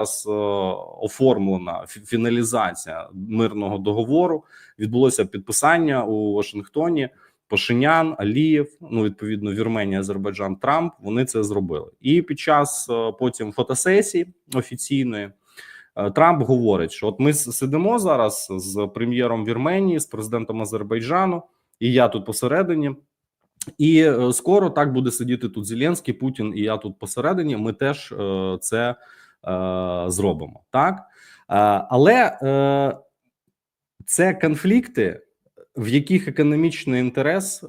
зараз е, оформлена фіналізація мирного договору. Відбулося підписання у Вашингтоні. Пашинян, Алієв, ну відповідно, Вірменія, Азербайджан, Трамп. Вони це зробили. І під час е, потім фотосесії офіційної е, Трамп говорить, що от ми сидимо зараз з прем'єром Вірменії, з президентом Азербайджану, і я тут посередині. І скоро так буде сидіти тут Зеленський, Путін, і я тут посередині. Ми теж це зробимо. Так, е, але е, це конфлікти, в яких економічний інтерес е,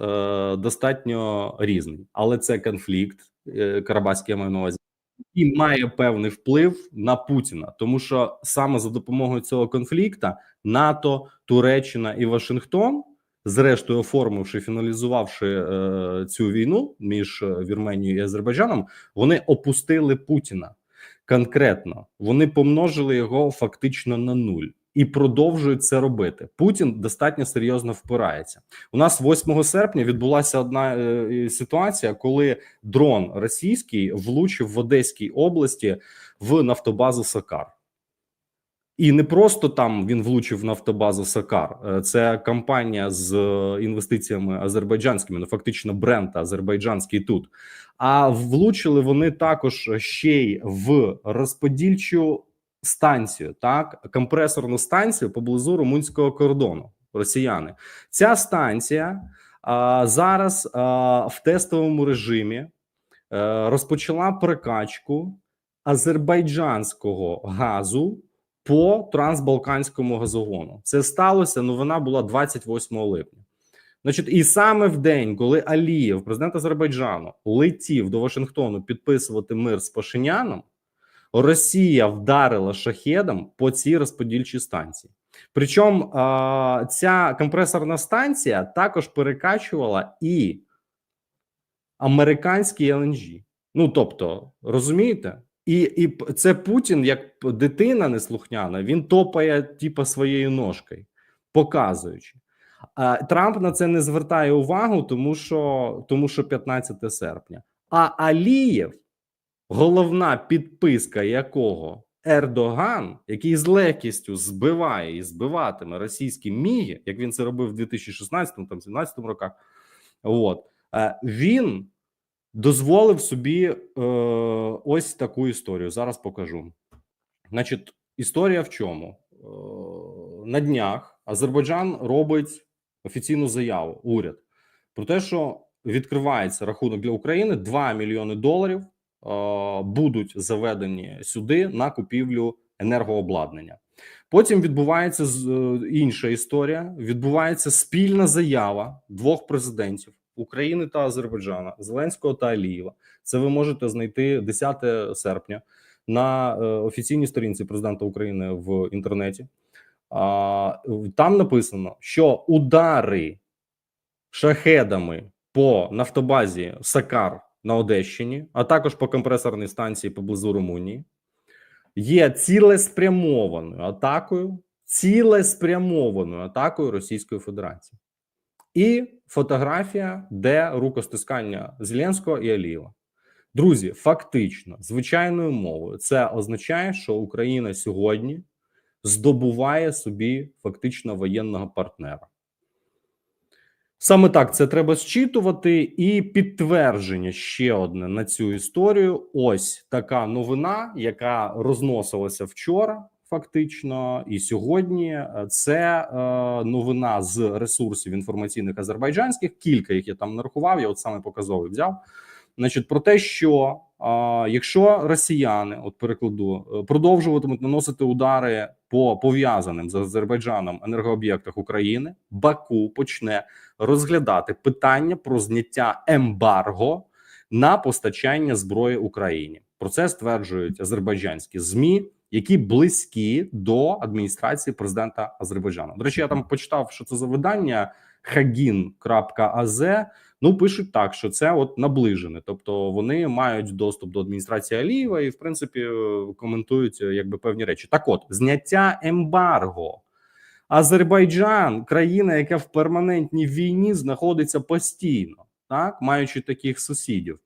достатньо різний, але це конфлікт е, Карабаський я маю на увазі, і має певний вплив на Путіна, тому що саме за допомогою цього конфлікту НАТО, Туреччина і Вашингтон, зрештою оформивши, фіналізувавши е, цю війну між е, Вірменією і Азербайджаном, вони опустили Путіна конкретно. Вони помножили його фактично на нуль. І продовжують це робити. Путін достатньо серйозно впирається. У нас 8 серпня відбулася одна е, ситуація, коли дрон російський влучив в Одеській області в нафтобазу Сакар. І не просто там він влучив в нафтобазу Сакар. Е, Це компанія з е, інвестиціями азербайджанськими, ну фактично бренд азербайджанський тут. А влучили вони також ще й в розподільчу станцію, так компресорну станцію поблизу румунського кордону. Росіяни. Ця станція а, зараз а, в тестовому режимі е, розпочала прикачку азербайджанського газу по трансбалканському газогону. Це сталося. Ну вона була 28 липня. Значить, і саме в день, коли Алієв, президент Азербайджану, летів до Вашингтону підписувати мир з Пашиняном, Росія вдарила шахедом по цій розподільчій станції. Причому ця компресорна станція також перекачувала і американський LNG. Ну тобто, розумієте? І, і це Путін, як дитина неслухняна, він топає типа своєю ножкою, показуючи. А Трамп на це не звертає увагу, тому що, тому що 15 серпня. А Алієв, головна підписка якого Ердоган, який з легкістю збиває і збиватиме російські міги, як він це робив в 2016 там 17 роках. От е, він дозволив собі е, ось таку історію. Зараз покажу. Значить, історія в чому? Е, на днях Азербайджан робить офіційну заяву, уряд, про те, що відкривається рахунок для України 2 мільйони доларів е, будуть заведені сюди на купівлю енергообладнання. Потім відбувається е, інша історія. Відбувається спільна заява двох президентів України та Азербайджана, Зеленського та Алієва. Це ви можете знайти 10 серпня на е, офіційній сторінці президента України в інтернеті. Там написано, що удари шахедами по нафтобазі Сакар на Одещині, а також по компресорній станції поблизу Румунії, є цілеспрямованою атакою, цілеспрямованою атакою Російської Федерації. І фотографія, де рукостискання Зеленського і Алієва. Друзі, фактично, звичайною мовою, це означає, що Україна сьогодні здобуває собі фактично воєнного партнера. Саме так це треба зчитувати, і підтвердження ще одне на цю історію. Ось така новина, яка розносилася вчора, фактично, і сьогодні. Е, Це е, новина з ресурсів інформаційних азербайджанських. Кілька їх я там нарахував. Я от саме показовий взяв. Значить, про те, що а, якщо росіяни, от перекладу, е, продовжуватимуть наносити удари по пов'язаним з Азербайджаном енергооб'єктах України, Баку почне розглядати питання про зняття ембарго на постачання зброї Україні. Про це стверджують азербайджанські змі, які близькі до адміністрації президента Азербайджану. До речі, я там почитав, що це за видання hagin.az. Ну пишуть так, що це от наближене, тобто вони мають доступ до адміністрації Алієва і, в принципі, е, коментують е, якби певні речі. Так, от зняття ембарго. Азербайджан, країна, яка в перманентній війні знаходиться постійно, так маючи таких сусідів.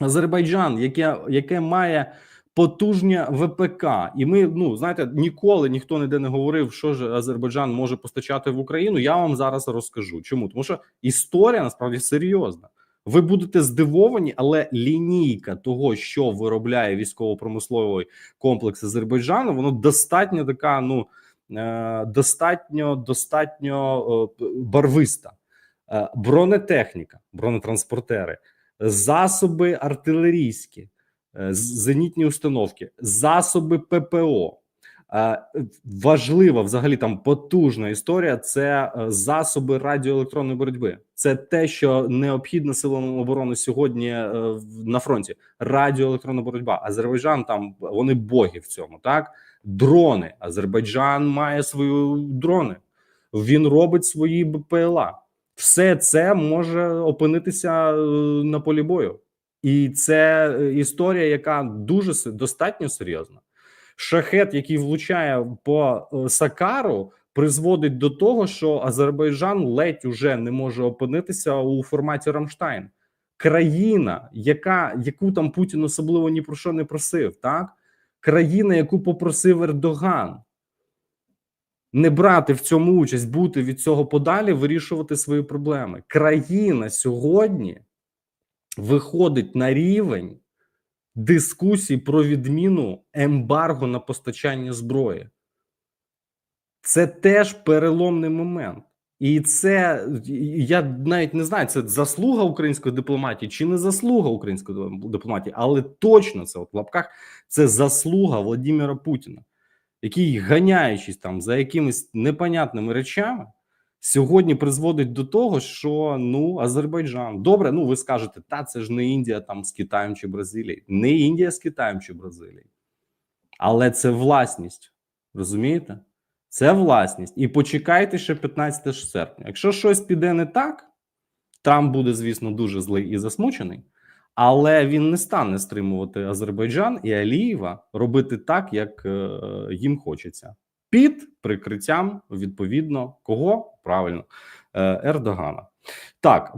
Азербайджан, яке, яке має потужня ВПК, і ми ну знаєте, ніколи ніхто ніде не говорив, що ж Азербайджан може постачати в Україну. Я вам зараз розкажу. Чому тому, що історія насправді серйозна. Ви будете здивовані, але лінійка того, що виробляє військово-промисловий комплекс Азербайджану, воно достатньо така. Ну е, достатньо достатньо е, барвиста. Е, бронетехніка, бронетранспортери, засоби артилерійські, зенітні установки, засоби ППО. Е, Важлива взагалі там потужна історія. Це е, засоби радіоелектронної боротьби. Це те, що необхідно силам оборони сьогодні е, на фронті. Радіоелектронна боротьба. Азербайджан там вони боги в цьому. Так, дрони. Азербайджан має свої дрони. Він робить свої БПЛА. Все це може опинитися е, на полі бою, і це е, історія, яка дуже достатньо серйозна. Шахет, який влучає по е, Сакару, призводить до того, що Азербайджан ледь уже не може опинитися у форматі Рамштайн. Країна, яка яку там Путін особливо ні про що не просив, так країна, яку попросив Ердоган не брати в цьому участь, бути від цього подалі, вирішувати свої проблеми. Країна сьогодні виходить на рівень дискусій про відміну ембарго на постачання зброї. Це теж переломний момент. І це я навіть не знаю, це заслуга української дипломатії чи не заслуга української дипломатії, але точно це от в лапках це заслуга Владимира Путіна, який, ганяючись там за якимись непонятними речами, сьогодні призводить до того, що ну Азербайджан добре. Ну ви скажете, та це ж не Індія там з Китаєм чи Бразилією, не Індія з Китаєм чи Бразилією, але це власність. Розумієте? Це власність. І почекайте ще 15 серпня. Якщо щось піде не так, Трамп буде, звісно, дуже злий і засмучений, але він не стане стримувати Азербайджан і Алієва робити так, як е, їм хочеться, під прикриттям відповідно кого правильно е, Ердогана. Так,